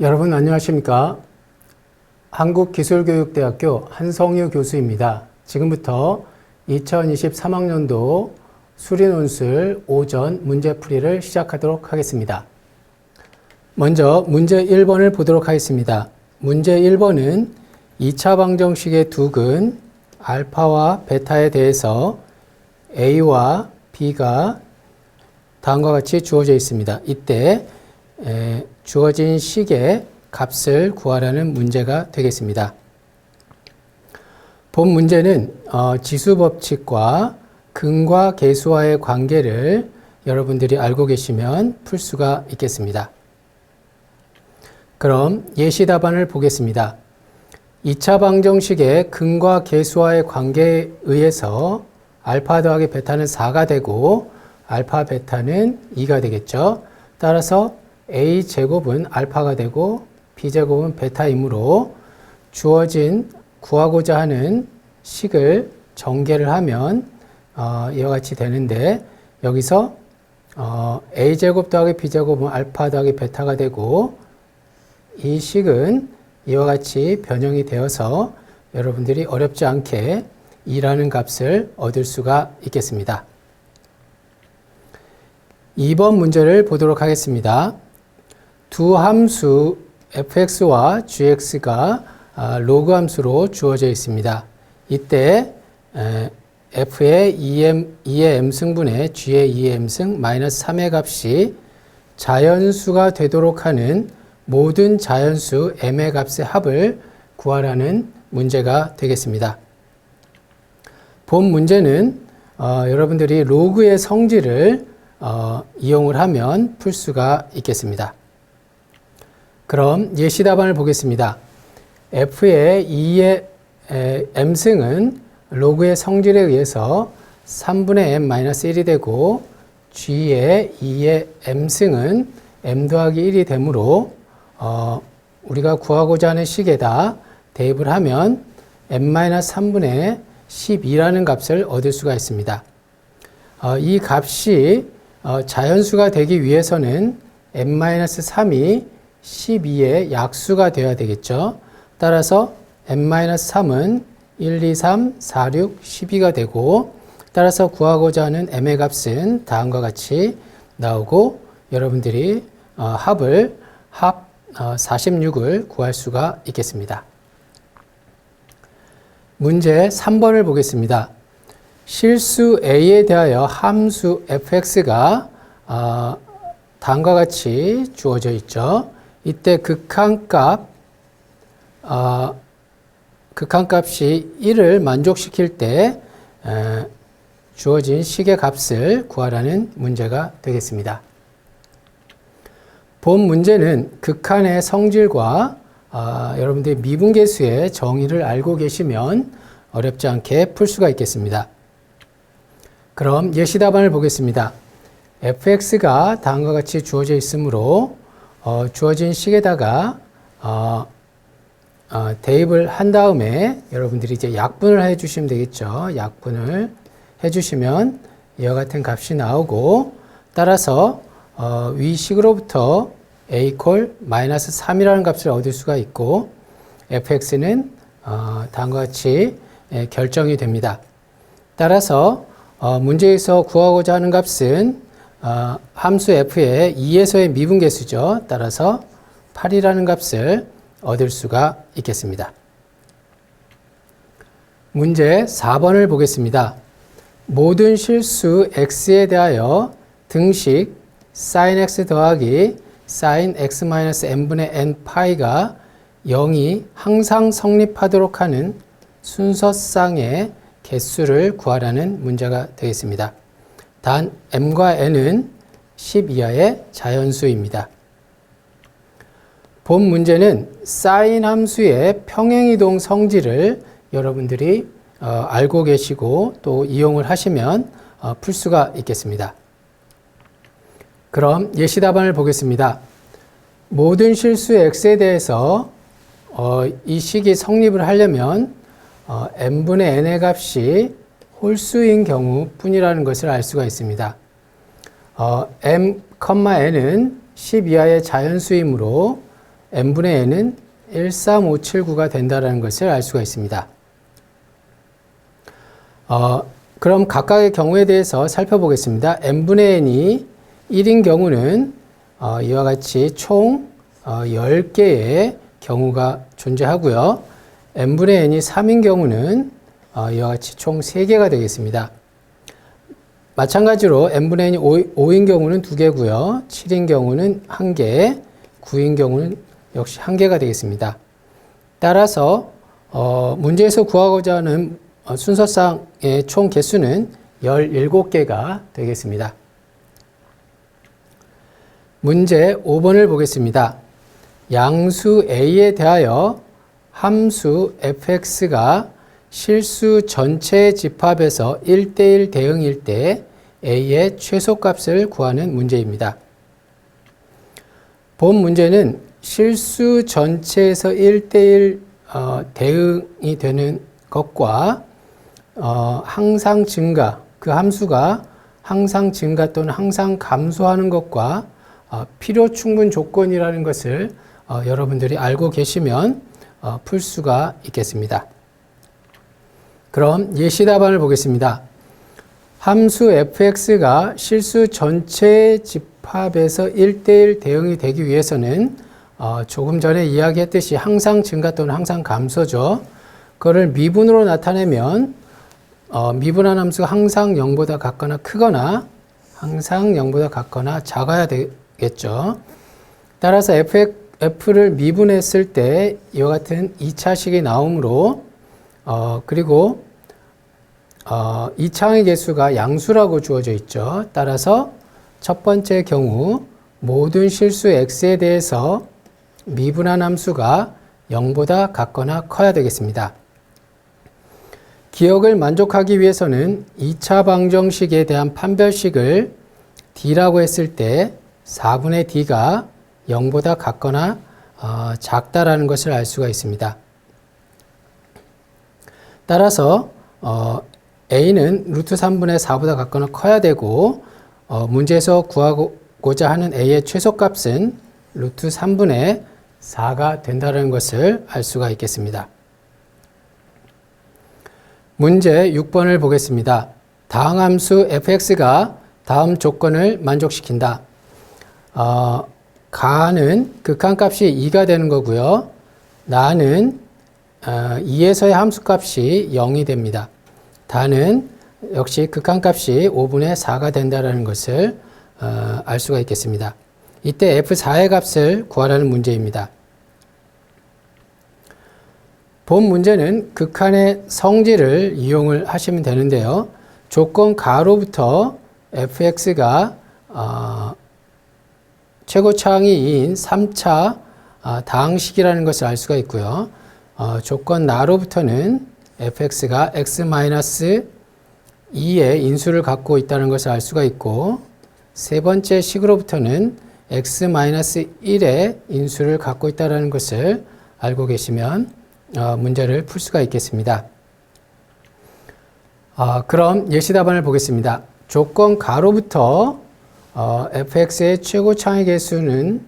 여러분 안녕하십니까? 한국기술교육대학교 한성유 교수입니다. 지금부터 2023학년도 수리논술 오전 문제풀이를 시작하도록 하겠습니다. 먼저 문제 1번을 보도록 하겠습니다. 문제 1번은 2차 방정식의 두 근 알파와 베타에 대해서 A와 B가 다음과 같이 주어져 있습니다. 이때 에, 주어진 식의 값을 구하라는 문제가 되겠습니다. 본 문제는 어, 지수 법칙과 근과 계수와의 관계를 여러분들이 알고 계시면 풀 수가 있겠습니다. 그럼 예시 답안을 보겠습니다. 2차 방정식의 근과 계수와의 관계에 의해서 알파 더하기 베타는 4가 되고 알파 베타는 2가 되겠죠. 따라서 a 제곱은 알파가 되고 b 제곱은 베타이므로 주어진 구하고자 하는 식을 전개를 하면 어, 이와 같이 되는데 여기서 어, a 제곱 더하기 b 제곱은 알파 더하기 베타가 되고 이 식은 이와 같이 변형이 되어서 여러분들이 어렵지 않게 2라는 값을 얻을 수가 있겠습니다. 2번 문제를 보도록 하겠습니다. 두 함수 fx와 gx가 아, 로그 함수로 주어져 있습니다. 이때 f의 2m, 2의 m승분의 g의 2의 m승 마이너스 3의 값이 자연수가 되도록 하는 모든 자연수 m의 값의 합을 구하라는 문제가 되겠습니다. 본 문제는 어, 여러분들이 로그의 성질을 어, 이용을 하면 풀 수가 있겠습니다. 그럼 예시 답안을 보겠습니다. f의 2의 m승은 로그의 성질에 의해서 3분의 m-1이 되고 g의 2의 m승은 m 더하기 1이 되므로 어, 우리가 구하고자 하는 식에다 대입을 하면 m-3분의 12라는 값을 얻을 수가 있습니다. 어, 이 값이 어, 자연수가 되기 위해서는 m-3이 12의 약수가 되어야 되겠죠. 따라서 m-3은 1, 2, 3, 4, 6, 12가 되고 따라서 구하고자 하는 m의 값은 다음과 같이 나오고 여러분들이 어, 합을 합 46을 구할 수가 있겠습니다. 문제 3번을 보겠습니다. 실수 a에 대하여 함수 fx가 어, 다음과 같이 주어져 있죠. 이때 극한값 어, 극한값이 1을 만족시킬 때 에, 주어진 식의 값을 구하라는 문제가 되겠습니다. 본 문제는 극한의 성질과 아, 여러분들이 미분계수의 정의를 알고 계시면 어렵지 않게 풀 수가 있겠습니다. 그럼 예시 답안을 보겠습니다. fx가 다음과 같이 주어져 있으므로 어, 주어진 식에다가 어, 어, 대입을 한 다음에 여러분들이 이제 약분을 해 주시면 되겠죠. 약분을 해 주시면 이와 같은 값이 나오고 따라서 어, 위 식으로부터 a 콜 마이너스 3이라는 값을 얻을 수가 있고 fx는 어, 다음과 같이 예, 결정이 됩니다. 따라서 어, 문제에서 구하고자 하는 값은 어, 함수 f의 2에서의 미분계수죠. 따라서 8이라는 값을 얻을 수가 있겠습니다. 문제 4번을 보겠습니다. 모든 실수 x에 대하여 등식 sin x 더하기 sin x-n분의 n 파이가 0이 항상 성립하도록 하는 순서쌍의 개수를 구하라는 문제가 되겠습니다. 단 m과 n은 10 이하의 자연수입니다. 본 문제는 사인 함수의 평행이동 성질을 여러분들이 어, 알고 계시고 또 이용을 하시면 어, 풀 수가 있겠습니다. 그럼 예시 답안을 보겠습니다. 모든 실수 x에 대해서 어, 이 식이 성립을 하려면 어, n분의 n의 값이 홀수인 경우 뿐이라는 것을 알 수가 있습니다. 어, m, n은 10 이하의 자연수이므로 n분의 n은 13579가 된다는 것을 알 수가 있습니다. 어, 그럼 각각의 경우에 대해서 살펴보겠습니다. n분의 n이 1인 경우는 어, 이와 같이 총 어, 10개의 경우가 존재하고요. n분의 n이 3인 경우는 어, 이와 같이 총 3개가 되겠습니다. 마찬가지로 n분의 n이 5, 인 경우는 2개고요. 7인 경우는 1개, 9인 경우는 역시 1개가 되겠습니다. 따라서 어, 문제에서 구하고자 하는 어, 순서상의 총 개수는 17개가 되겠습니다. 문제 5번을 보겠습니다. 양수 A에 대하여 함수 fx가 실수 전체 집합에서 1대1 대응일 때 A의 최소값을 구하는 문제입니다. 본 문제는 실수 전체에서 1대1 어, 대응이 되는 것과 어, 항상 증가, 그 함수가 항상 증가 또는 항상 감소하는 것과 어, 필요 충분 조건이라는 것을 어, 여러분들이 알고 계시면 어, 풀 수가 있겠습니다. 그럼 예시 답안을 보겠습니다. 함수 fx가 실수 전체 집합에서 1대1 대응이 되기 위해서는 어, 조금 전에 이야기했듯이 항상 증가 또는 항상 감소죠. 그거를 미분으로 나타내면 어, 미분한 함수가 항상 0보다 같거나 크거나 항상 0보다 같거나 작아야 되겠죠. 따라서 f, f를 미분했을 때 이와 같은 2차식이 나오므로 어, 그리고 어, 이 창의 개수가 양수라고 주어져 있죠. 따라서 첫 번째 경우 모든 실수 x에 대해서 미분한 함수가 0보다 같거나 커야 되겠습니다. 기억을 만족하기 위해서는 2차 방정식에 대한 판별식을 d라고 했을 때 4분의 d가 0보다 같거나 어, 작다라는 것을 알 수가 있습니다. 따라서 어, a는 루트 3분의 4보다 같거나 커야 되고 어, 문제에서 구하고자 하는 a의 최소값은 루트 3분의 4가 된다는 것을 알 수가 있겠습니다. 문제 6번을 보겠습니다. 다음 함수 fx가 다음 조건을 만족시킨다. 어, 가는 극한값이 2가 되는 거고요. 나는 어, 2에서의 함수값이 0이 됩니다. 다는 역시 극한값이 5분의 4가 된다는 것을 어, 알 수가 있겠습니다. 이때 F4의 값을 구하라는 문제입니다. 본 문제는 극한의 성질을 이용을 하시면 되는데요. 조건 가로부터 fx가 어, 최고차항이 2인 3차 어, 다항식이라는 것을 알 수가 있고요. 어, 조건 나로부터는 fx가 x-2의 인수를 갖고 있다는 것을 알 수가 있고 세 번째 식으로부터는 x-1의 인수를 갖고 있다는 것을 알고 계시면 어, 문제를 풀 수가 있겠습니다. 어, 그럼 예시 답안을 보겠습니다. 조건 가로부터 어, fx의 최고차의 개수는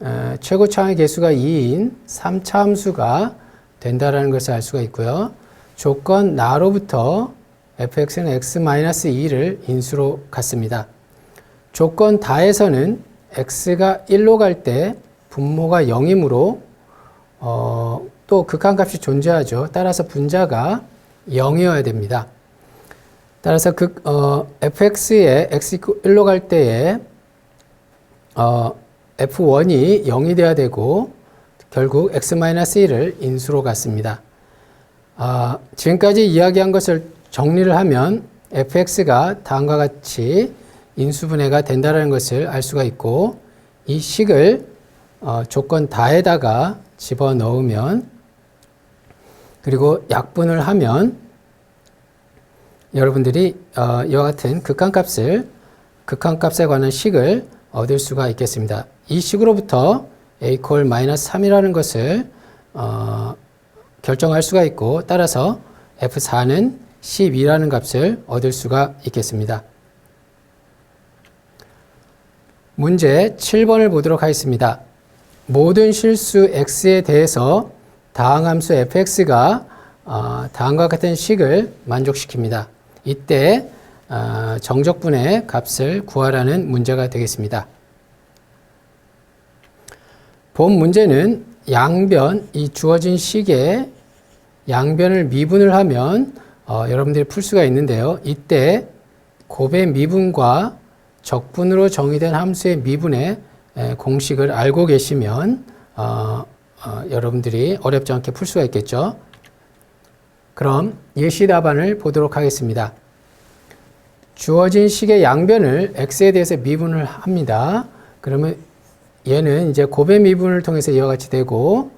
어, 최고차의 개수가 2인 3차 함수가 된다라는 것을 알 수가 있고요. 조건 나로부터 fx는 x-2를 인수로 갖습니다. 조건 다에서는 x가 1로 갈 때 분모가 0이므로 어, 또 극한값이 존재하죠. 따라서 분자가 0이어야 됩니다. 따라서 극, 어, fx에 x 1로 갈 때에 어, f1이 0이 돼야 되고 결국 x-1을 인수로 갖습니다. 아, 지금까지 이야기한 것을 정리를 하면 fx가 다음과 같이 인수분해가 된다는 것을 알 수가 있고 이 식을 어, 조건 다에다가 집어넣으면 그리고 약분을 하면 여러분들이 어, 이와 같은 극한값을 극한값에 관한 식을 얻을 수가 있겠습니다. 이 식으로부터 a 콜 마이너스 3이라는 것을 어, 결정할 수가 있고 따라서 f4는 12라는 값을 얻을 수가 있겠습니다. 문제 7번을 보도록 하겠습니다. 모든 실수 x에 대해서 다항함수 fx가 어, 다음과 같은 식을 만족시킵니다. 이때 어, 정적분의 값을 구하라는 문제가 되겠습니다. 본 문제는 양변, 이 주어진 식의 양변을 미분을 하면 어, 여러분들이 풀 수가 있는데요. 이때 곱의 미분과 적분으로 정의된 함수의 미분의 에, 공식을 알고 계시면 어, 어, 여러분들이 어렵지 않게 풀 수가 있겠죠. 그럼 예시 답안을 보도록 하겠습니다. 주어진 식의 양변을 x에 대해서 미분을 합니다. 그러면 얘는 이제 곱의 미분을 통해서 이와 같이 되고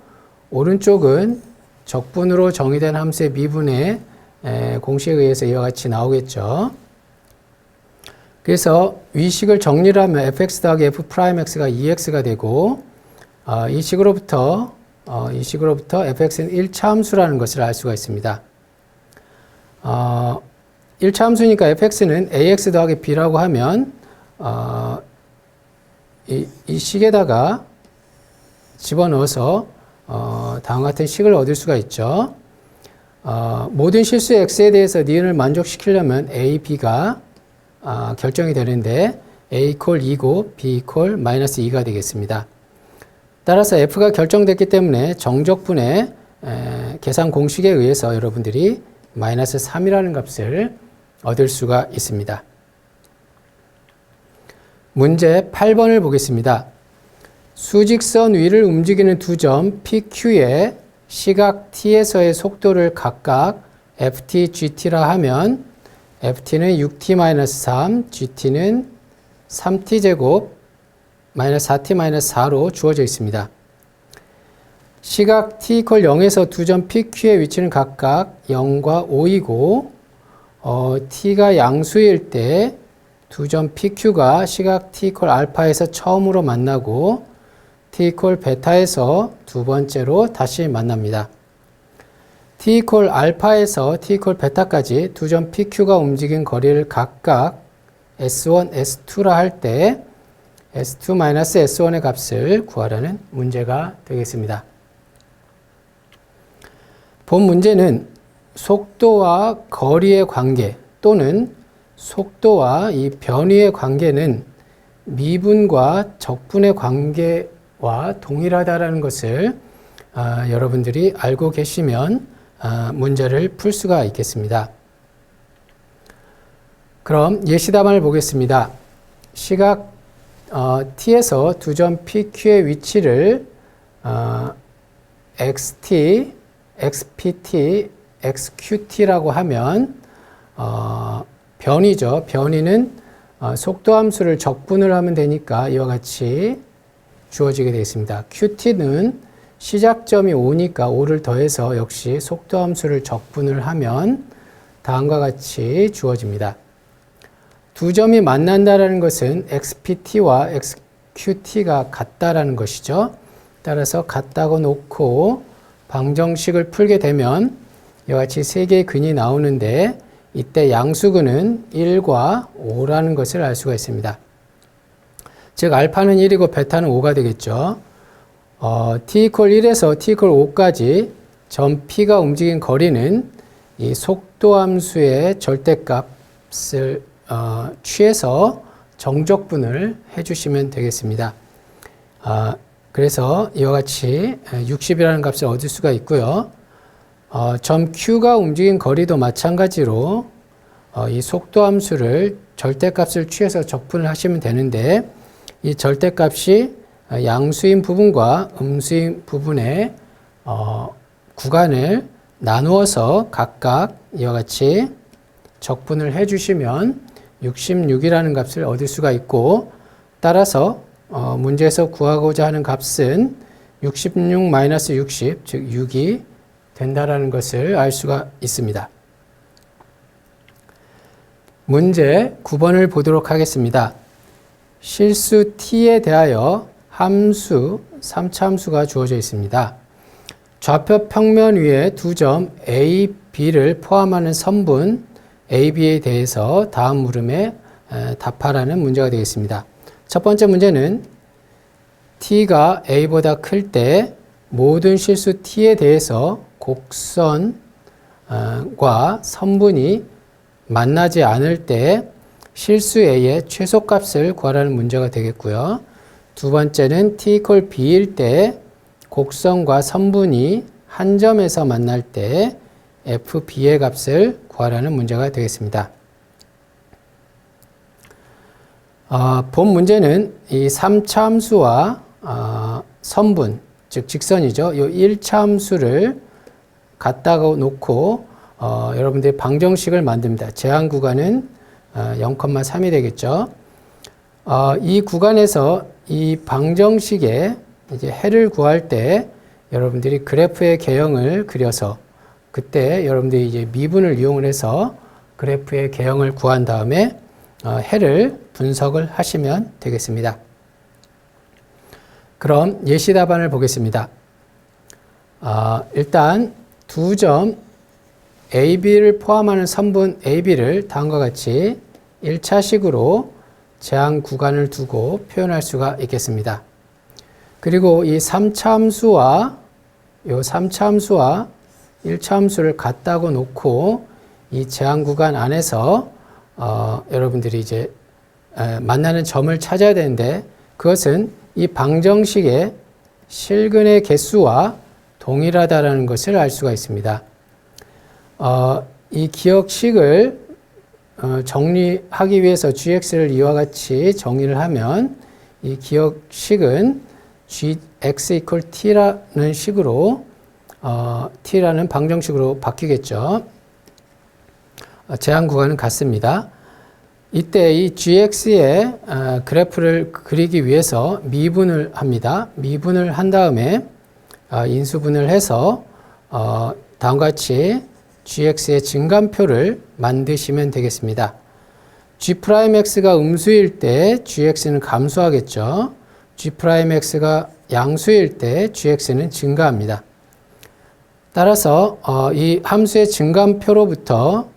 오른쪽은 적분으로 정의된 함수의 미분의 에, 공식에 의해서 이와 같이 나오겠죠. 그래서 위식을 정리를 하면 fx 더하기 f 프라임 x가 2x가 되고 어, 이 식으로부터 어, 이 식으로부터 fx는 1차 함수라는 것을 알 수가 있습니다. 어, 1차 함수니까 fx는 ax 더하기 b라고 하면 어, 이, 이 식에다가 집어넣어서 어, 다음과 같은 식을 얻을 수가 있죠. 어, 모든 실수 x에 대해서 니은을 만족시키려면 a, b가 어, 결정이 되는데 a 이퀄 2고 b 이퀄 마이너스 2가 되겠습니다. 따라서 f가 결정됐기 때문에 정적분의 에, 계산 공식에 의해서 여러분들이 마이너스 3이라는 값을 얻을 수가 있습니다. 문제 8번을 보겠습니다. 수직선 위를 움직이는 두 점 PQ의 시각 t에서의 속도를 각각 ft, gt라 하면 ft는 6t-3, gt는 3t제곱 마이너스 4t-4로 주어져 있습니다. 시각 t 이퀄 0에서 두 점 PQ의 위치는 각각 0과 5이고 어, t가 양수일 때 두 점 PQ가 시각 t 이퀄 알파에서 처음으로 만나고 t 이퀄 베타에서 두 번째로 다시 만납니다. t 이퀄 알파에서 t 이퀄 베타까지 두 점 PQ가 움직인 거리를 각각 S1, S2라 할 때 S2-S1의 값을 구하라는 문제가 되겠습니다. 본 문제는 속도와 거리의 관계 또는 속도와 이 변위의 관계는 미분과 적분의 관계와 동일하다라는 것을 아, 여러분들이 알고 계시면 아, 문제를 풀 수가 있겠습니다. 그럼 예시 답안을 보겠습니다. 시각 어, t에서 두 점 PQ의 위치를 어, xt, xpt, xqt라고 하면 어, 변이죠. 변이는 어, 속도 함수를 적분을 하면 되니까 이와 같이 주어지게 되어 있습니다. qt는 시작점이 5니까 5를 더해서 역시 속도 함수를 적분을 하면 다음과 같이 주어집니다. 두 점이 만난다라는 것은 xpt와 xqt가 같다라는 것이죠. 따라서 같다고 놓고 방정식을 풀게 되면 이와 같이 세 개의 근이 나오는데 이때 양수근은 1과 5라는 것을 알 수가 있습니다. 즉 알파는 1이고 베타는 5가 되겠죠. 어, t 이퀄 1에서 t 이퀄 5까지 점 p가 움직인 거리는 이 속도 함수의 절대값을 어, 취해서 정적분을 해주시면 되겠습니다. 어, 그래서 이와 같이 60이라는 값을 얻을 수가 있고요. 어, 점 Q가 움직인 거리도 마찬가지로 어, 이 속도 함수를 절대값을 취해서 적분을 하시면 되는데 이 절대값이 양수인 부분과 음수인 부분의 어, 구간을 나누어서 각각 이와 같이 적분을 해주시면 66이라는 값을 얻을 수가 있고 따라서 어, 문제에서 구하고자 하는 값은 66-60, 즉 6이 된다라는 것을 알 수가 있습니다. 문제 9번을 보도록 하겠습니다. 실수 t에 대하여 함수, 3차 함수가 주어져 있습니다. 좌표 평면 위에 두 점 A, B를 포함하는 선분 AB에 대해서 다음 물음에 답하라는 문제가 되겠습니다. 첫 번째 문제는 t가 a보다 클 때 모든 실수 t에 대해서 곡선과 선분이 만나지 않을 때 실수 a의 최소값을 구하라는 문제가 되겠고요. 두 번째는 t equal b일 때 곡선과 선분이 한 점에서 만날 때 fb의 값을 구하라는 문제가 되겠습니다. 어, 본 문제는 이 3차 함수와 어, 선분, 즉 직선이죠. 이 1차 함수를 갖다가 놓고 어, 여러분들이 방정식을 만듭니다. 제한 구간은 어, 0,3이 되겠죠. 어, 이 구간에서 이 방정식에 이제 해를 구할 때 여러분들이 그래프의 개형을 그려서 그때 여러분들이 이제 미분을 이용을 해서 그래프의 개형을 구한 다음에 어, 해를 분석을 하시면 되겠습니다. 그럼 예시 답안을 보겠습니다. 어, 일단 두 점 AB를 포함하는 선분 AB를 다음과 같이 1차식으로 제한 구간을 두고 표현할 수가 있겠습니다. 그리고 이 3차 함수와 요 3차 함수와 1차 함수를 같다고 놓고 이 제한 구간 안에서 어, 여러분들이 이제 에, 만나는 점을 찾아야 되는데 그것은 이 방정식의 실근의 개수와 동일하다라는 것을 알 수가 있습니다. 어, 이 기억식을 어, 정리하기 위해서 gx를 이와 같이 정의를 하면 이 기억식은 gx equal t라는 식으로 어, t라는 방정식으로 바뀌겠죠. 어, 제한 구간은 같습니다. 이때 이 gx의 어, 그래프를 그리기 위해서 미분을 합니다. 미분을 한 다음에 어, 인수분을 해서 어, 다음과 같이 gx의 증감표를 만드시면 되겠습니다. g'x가 음수일 때 gx는 감소하겠죠. g'x가 양수일 때 gx는 증가합니다. 따라서 어, 이 함수의 증감표로부터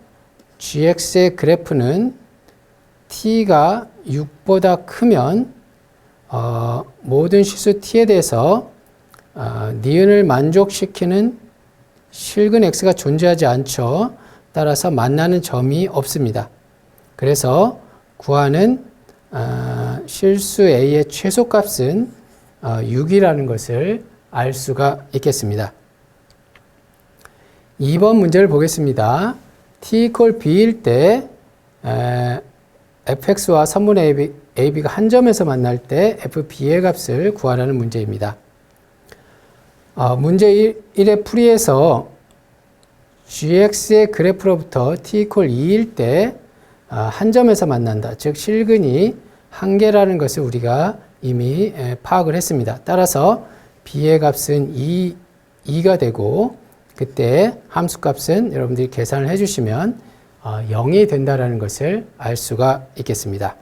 gx의 그래프는 t가 6보다 크면 어, 모든 실수 t에 대해서 어, 니은을 만족시키는 실근 x가 존재하지 않죠. 따라서 만나는 점이 없습니다. 그래서 구하는 어, 실수 a의 최소값은 어, 6이라는 것을 알 수가 있겠습니다. 2번 문제를 보겠습니다. t b일 때 에, fx와 선분의 AB, ab가 한 점에서 만날 때 fb의 값을 구하라는 문제입니다. 어, 문제 1, 의 풀이에서 gx의 그래프로부터 t equal 2일 때한 어, 점에서 만난다. 즉 실근이 한 개라는 것을 우리가 이미 에, 파악을 했습니다. 따라서 b의 값은 2, 2가 되고 그때 함수값은 여러분들이 계산을 해주시면 0이 어, 된다는 것을 알 수가 있겠습니다.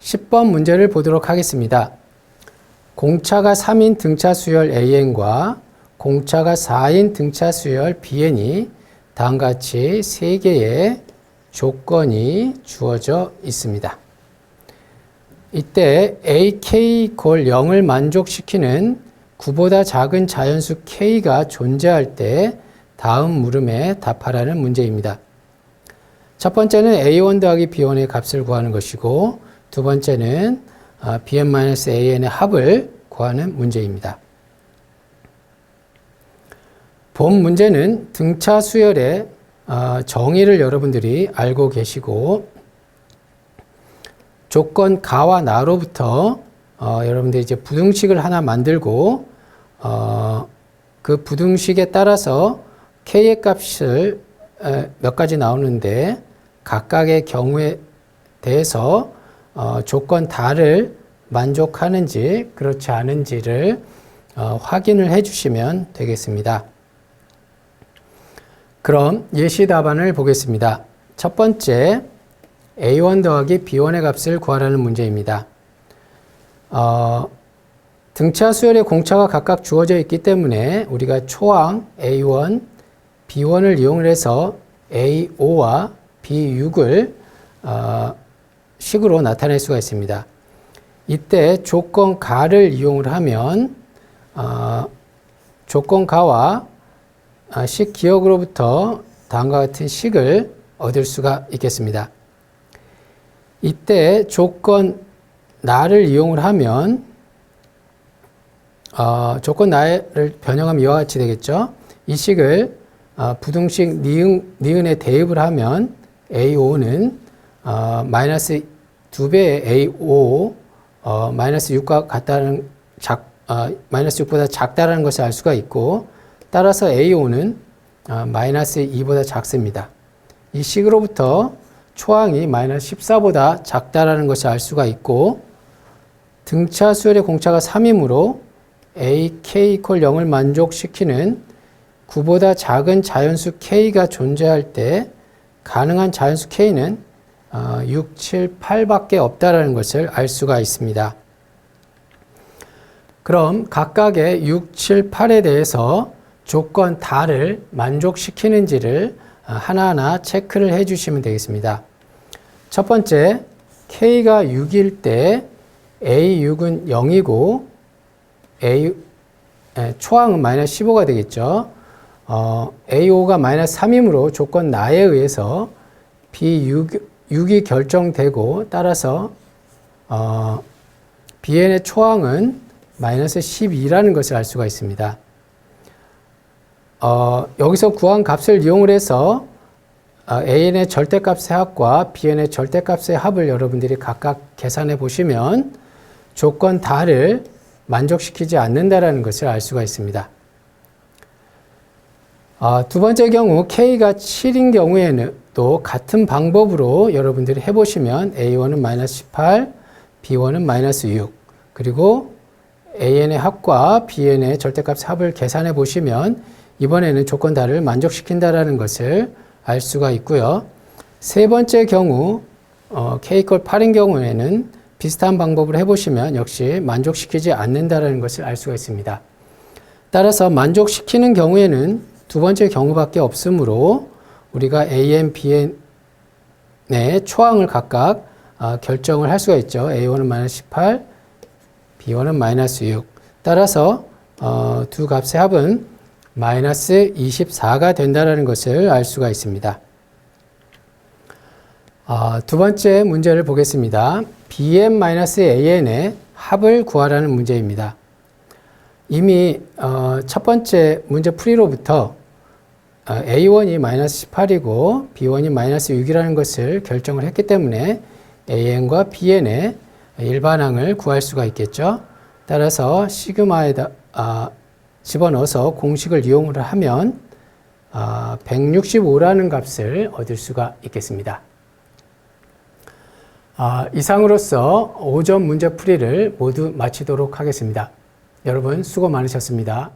10번 문제를 보도록 하겠습니다. 공차가 3인 등차 수열 AN과 공차가 4인 등차 수열 BN이 다음과 같이 3개의 조건이 주어져 있습니다. 이때 AK 골 0을 만족시키는 9보다 작은 자연수 K가 존재할 때 다음 물음에 답하라는 문제입니다. 첫 번째는 A1 더하기 B1의 값을 구하는 것이고 두 번째는 아, BN-AN의 합을 구하는 문제입니다. 본 문제는 등차 수열의 아, 정의를 여러분들이 알고 계시고 조건 가와 나로부터 어, 여러분들이 이제 부등식을 하나 만들고 어, 그 부등식에 따라서 k의 값을 몇 가지 나오는데 각각의 경우에 대해서 어, 조건 다를 만족하는지 그렇지 않은지를 어, 확인을 해 주시면 되겠습니다. 그럼 예시 답안을 보겠습니다. 첫 번째 a1 더하기 b1의 값을 구하라는 문제입니다. 어, 등차 수열의 공차가 각각 주어져 있기 때문에 우리가 초항 A1, B1을 이용 해서 A5와 B6을 어, 식으로 나타낼 수가 있습니다. 이때 조건 가를 이용을 하면 어, 조건 가와 아, 식 기억으로부터 다음과 같은 식을 얻을 수가 있겠습니다. 이때 조건 나를 이용을 하면 어, 조건 나를 변형하면 이와 같이 되겠죠. 이 식을 어, 부등식 니은, 니은에 대입을 하면 A5는 어, 마이너스 2배의 A5 어, 마이너스 6과 같다는 작, 어, 마이너스 6보다 작다라는 것을 알 수가 있고 따라서 A5는 어, 마이너스 2보다 작습니다. 이 식으로부터 초항이 마이너스 14보다 작다라는 것을 알 수가 있고 등차 수열의 공차가 3이므로 AK 이퀄 0을 만족시키는 9보다 작은 자연수 K가 존재할 때 가능한 자연수 K는 6, 7, 8밖에 없다라는 것을 알 수가 있습니다. 그럼 각각의 6, 7, 8에 대해서 조건 다를 만족시키는지를 어, 하나하나 체크를 해 주시면 되겠습니다. 첫 번째, K가 6일 때 A6은 0이고 A, 에, 초항은 마이너스 15가 되겠죠. 어, A5가 마이너스 3이므로 조건 나에 의해서 B6, 6이 결정되고 따라서 어, BN의 초항은 마이너스 12라는 것을 알 수가 있습니다. 어, 여기서 구한 값을 이용을 해서 어, AN의 절대값의 합과 BN의 절대값의 합을 여러분들이 각각 계산해 보시면 조건 다를 만족시키지 않는다라는 것을 알 수가 있습니다. 어, 두 번째 경우 K가 7인 경우에는 또 같은 방법으로 여러분들이 해보시면 A1은 마이너스 18, B1은 마이너스 6, 그리고 AN의 합과 BN의 절대값 합을 계산해 보시면 이번에는 조건 다를 만족시킨다라는 것을 알 수가 있고요. 세 번째 경우 어, K 꼴 8인 경우에는 비슷한 방법을 해보시면 역시 만족시키지 않는다라는 것을 알 수가 있습니다. 따라서 만족시키는 경우에는 두 번째 경우밖에 없으므로 우리가 AN, BN의 초항을 각각 어, 결정을 할 수가 있죠. A1은 마이너스 18, B1은 마이너스 6. 따라서 어, 두 값의 합은 마이너스 24가 된다는 것을 알 수가 있습니다. 어, 두 번째 문제를 보겠습니다. bn-an의 합을 구하라는 문제입니다. 이미 어, 첫 번째 문제 풀이로부터 어, a1이 마이너스 18이고 b1이 마이너스 6이라는 것을 결정을 했기 때문에 an과 bn의 일반항을 구할 수가 있겠죠. 따라서 시그마에다 아, 집어넣어서 공식을 이용을 하면 아, 165라는 값을 얻을 수가 있겠습니다. 아, 이상으로서 5점 문제 풀이를 모두 마치도록 하겠습니다. 여러분 수고 많으셨습니다.